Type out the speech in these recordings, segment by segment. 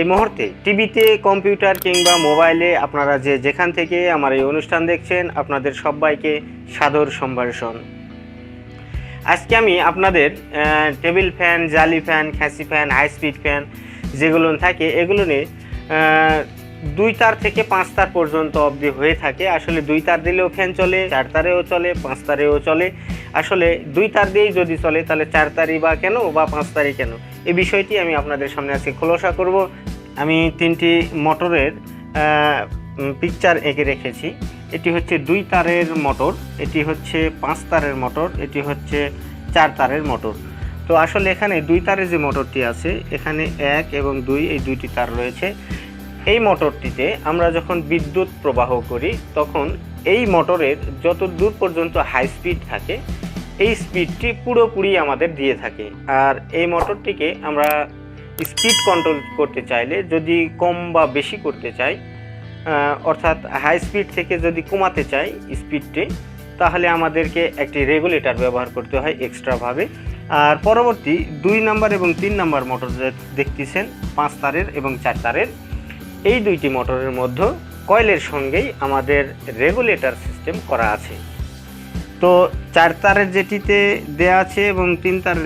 এই মুহূর্তে টিভিতে, কম্পিউটার কিংবা মোবাইলে আপনারা যে যেখান থেকে আমার এই অনুষ্ঠান দেখছেন, আপনাদের সবাইকে সাদর সম্ভাষণ। আজকে আমি আপনাদের টেবিল ফ্যান, জালি ফ্যান খ্যাসি ফ্যান হাই স্পিড ফ্যান যেগুলো থাকে, এগুলো নিয়ে দুই তার থেকে পাঁচ তার পর্যন্ত অবধি হয়ে থাকে। আসলে দুই তার দিলেও ফ্যান চলে, চার তারেও চলে, পাঁচ তারেও চলে। আসলে দুই তার দিয়েই যদি চলে, তাহলে চার তারই বা কেন বা পাঁচ তারই কেন? এই বিষয়টি আমি আপনাদের সামনে আজকে খোলসা করব। আমি তিনটি মোটরের পিকচার এঁকে রেখেছি। এটি হচ্ছে দুই তারের মোটর, এটি হচ্ছে পাঁচ তারের মোটর, এটি হচ্ছে চার তারের মোটর। তো আসলে এখানে দুই তারের যে মোটরটি আছে, এখানে এক এবং দুই, এই দুইটি তার রয়েছে। এই মোটরটিতে আমরা যখন বিদ্যুৎ প্রবাহ করি, তখন এই মোটরের যত দূর পর্যন্ত হাই স্পিড থাকে এই স্পিডটি পুরোপুরি আমাদের দিয়ে থাকে। আর এই মোটরটিকে আমরা স্পিড কন্ট্রোল করতে চাইলে যদি কম বা বেশি করতে চাই অর্থাৎ হাই স্পিড থেকে যদি কমাতে চাই স্পিডটি তাহলে আমাদেরকে একটি রেগুলেটর ব্যবহার করতে হয় এক্সট্রাভাবে আর পরবর্তী দুই নাম্বার এবং তিন নাম্বার মোটর দেখতেছেন, পাঁচ তারের এবং চার তারের, এই দুইটি মোটরের মধ্যে কয়েলের সঙ্গেই আমাদের রেগুলেটর সিস্টেম করা আছে। তো চার তারের যেটিতে দেয়া আছে এবং তিন তার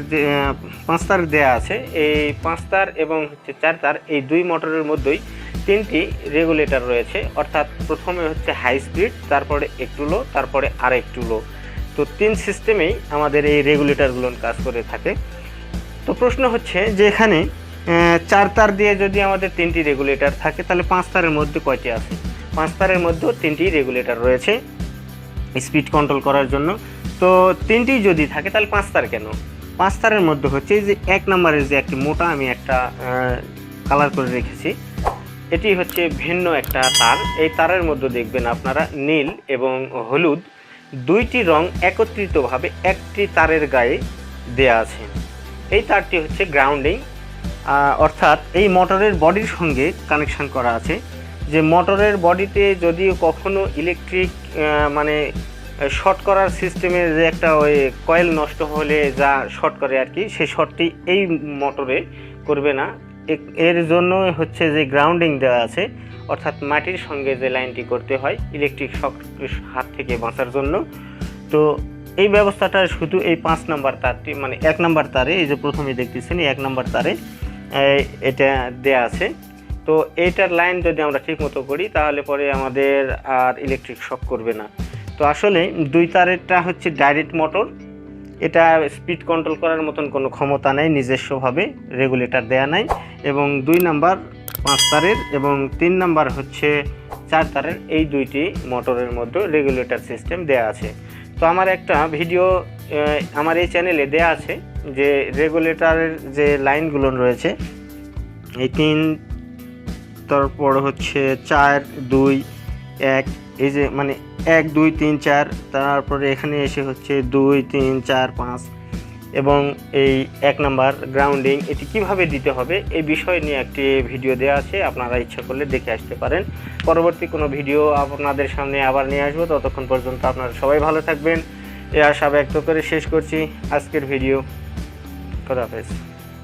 পাঁচ তার দেয়া আছে, এই পাঁচ তার এবং হচ্ছে চার তার, এই দুই মোটরের মধ্যেই তিনটি রেগুলেটর রয়েছে। অর্থাৎ প্রথমে হচ্ছে হাই স্পিড তারপরে একটু লো তারপরে আর একটু লো তো তিন সিস্টেমেই আমাদের এই রেগুলেটরগুলো কাজ করে থাকে। তো প্রশ্ন হচ্ছে যে এখানে চার তার দিয়ে যদি আমাদের তিনটি রেগুলেটর থাকে, তাহলে পাঁচ তারের মধ্যে কয়টি আছে? পাঁচ তারের মধ্যেও তিনটি রেগুলেটর রয়েছে। স্পিড কন্ট্রোল করার জন্য। তো তিনটি যদি থাকে, তাহলে পাঁচ তার কেন? পাঁচ তারের মধ্যে হচ্ছে যে এক নম্বরের যে একটি মোটা আমি একটা কালার করে রেখেছি, এটি হচ্ছে ভিন্ন একটা তার। এই তারের মধ্যে দেখবেন আপনারা নীল এবং হলুদ দুইটি রং একত্রিতভাবে একটি তারের গায়ে দেয়া আছে। এই তারটি হচ্ছে গ্রাউন্ডিং অর্থাৎ এই মোটরের বডির সঙ্গে কানেকশন করা আছে। যে মোটরের বডিতে যদি কখনো ইলেকট্রিক মানে শর্ট করার সিস্টেমে যে একটা ওই কয়েল নষ্ট হলে যা শর্ট করে আর কি, সেই শর্টটি এই মোটরে করবে না। এর জন্য হচ্ছে যে গ্রাউন্ডিং দেওয়া আছে, অর্থাৎ মাটির সঙ্গে যে লাইনটি করতে হয় ইলেকট্রিক শক হাত থেকে বাঁচার জন্য। তো এই ব্যবস্থাটা শুধু এই পাঁচ নাম্বার তারটি মানে এক নাম্বার তারে, এই যে প্রথমে দেখতেছেন এক নাম্বার তারে এটা দেয়া আছে। তো এইটার লাইন যদি আমরা ঠিক মতো করি, তাহলে পরে আমাদের আর ইলেকট্রিক শক করবে না। তো আসলে দুই তারেরটা হচ্ছে ডাইরেক্ট মোটর এটা স্পিড কন্ট্রোল করার মতন কোনো ক্ষমতা নেই, নিজস্বভাবে রেগুলেটর দেয়া নাই, এবং দুই নাম্বার পাঁচ তারের এবং তিন নাম্বার হচ্ছে চার তারের এই দুইটি মোটরের মধ্যে রেগুলেটর সিস্টেম দেয়া আছে। তো আমার একটা ভিডিও আমার এই চ্যানেলে দেয়া আছে যে রেগুলেটরের যে লাইনগুলো রয়েছে, এই তিন, তারপর হচ্ছে চার, দুই এক, এই যে মানে এক, দুই, তিন, চার, তারপরে এখানে এসে হচ্ছে দুই, তিন, চার, পাঁচ এবং এই এক নাম্বার গ্রাউন্ডিং এটি কীভাবে দিতে হবে? এই বিষয় নিয়ে একটি ভিডিও দেওয়া আছে, আপনারা ইচ্ছা করলে দেখে আসতে পারেন। পরবর্তী কোনো ভিডিও আপনাদের সামনে আবার নিয়ে আসব। ততক্ষণ পর্যন্ত আপনারা সবাই ভালো থাকবেন। এ আশা ব্যক্ত করে শেষ করছি। আজকের ভিডিও খোদাফেজ